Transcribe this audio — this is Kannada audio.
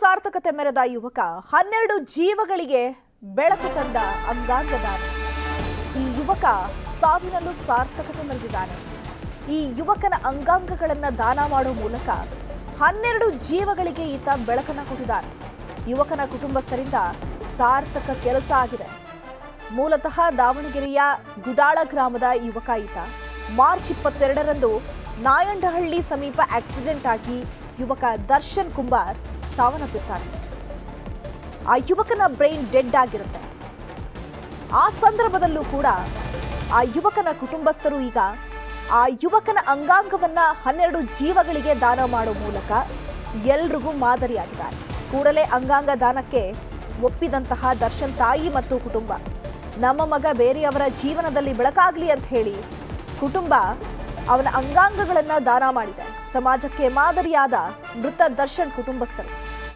ಸಾರ್ಥಕತೆ ಮೆರೆದ ಯುವಕ ಹನ್ನೆರಡು ಜೀವಗಳಿಗೆ ಬೆಳಕು ತಂದ ಅಂಗಾಂಗದಾನ ಈ ಯುವಕ ಸಾವಿನಲ್ಲೂ ಸಾರ್ಥಕತೆ ಮೆರೆದಿದ್ದಾನೆ. ಈ ಯುವಕನ ಅಂಗಾಂಗಗಳನ್ನ ದಾನ ಮಾಡುವ ಮೂಲಕ ಹನ್ನೆರಡು ಜೀವಗಳಿಗೆ ಈತ ಬೆಳಕನ್ನು ಕೊಟ್ಟಿದ್ದಾನೆ. ಯುವಕನ ಕುಟುಂಬಸ್ಥರಿಂದ ಸಾರ್ಥಕ ಕೆಲಸ ಆಗಿದೆ. ಮೂಲತಃ ದಾವಣಗೆರೆಯ ಗುಡಾಳ ಗ್ರಾಮದ ಯುವಕ ಈತ. ಮಾರ್ಚ್ ಇಪ್ಪತ್ತೆರಡರಂದು ನಾಯಂಡಹಳ್ಳಿ ಸಮೀಪ ಆಕ್ಸಿಡೆಂಟ್ ಆಗಿ ಯುವಕ ದರ್ಶನ್ ಕುಂಬಾರ್ ಸಾವನ್ನಪ್ಪಿದ್ದಾನೆ ಆ ಯುವಕನ ಬ್ರೈನ್ ಡೆಡ್ ಆಗಿರುತ್ತೆ. ಆ ಸಂದರ್ಭದಲ್ಲೂ ಕೂಡ ಆ ಯುವಕನ ಕುಟುಂಬಸ್ಥರು ಈಗ ಆ ಯುವಕನ ಅಂಗಾಂಗವನ್ನ ಹನ್ನೆರಡು ಜೀವಗಳಿಗೆ ದಾನ ಮಾಡೋ ಮೂಲಕ ಎಲ್ರಿಗೂ ಮಾದರಿಯಾಗಿದ್ದಾರೆ. ಕೂಡಲೇ ಅಂಗಾಂಗ ದಾನಕ್ಕೆ ಒಪ್ಪಿದಂತಹ ದರ್ಶನ್ ತಾಯಿ ಮತ್ತು ಕುಟುಂಬ, ನಮ್ಮ ಮಗ ಬೇರೆಯವರ ಜೀವನದಲ್ಲಿ ಬೆಳಕಾಗ್ಲಿ ಅಂತ ಹೇಳಿ ಕುಟುಂಬ ಅವನ ಅಂಗಾಂಗಗಳನ್ನ ದಾನ ಮಾಡಿದೆ. ಸಮಾಜಕ್ಕೆ ಮಾದರಿಯಾದ ಮೃತ ದರ್ಶನ್ ಕುಟುಂಬಸ್ಥರು.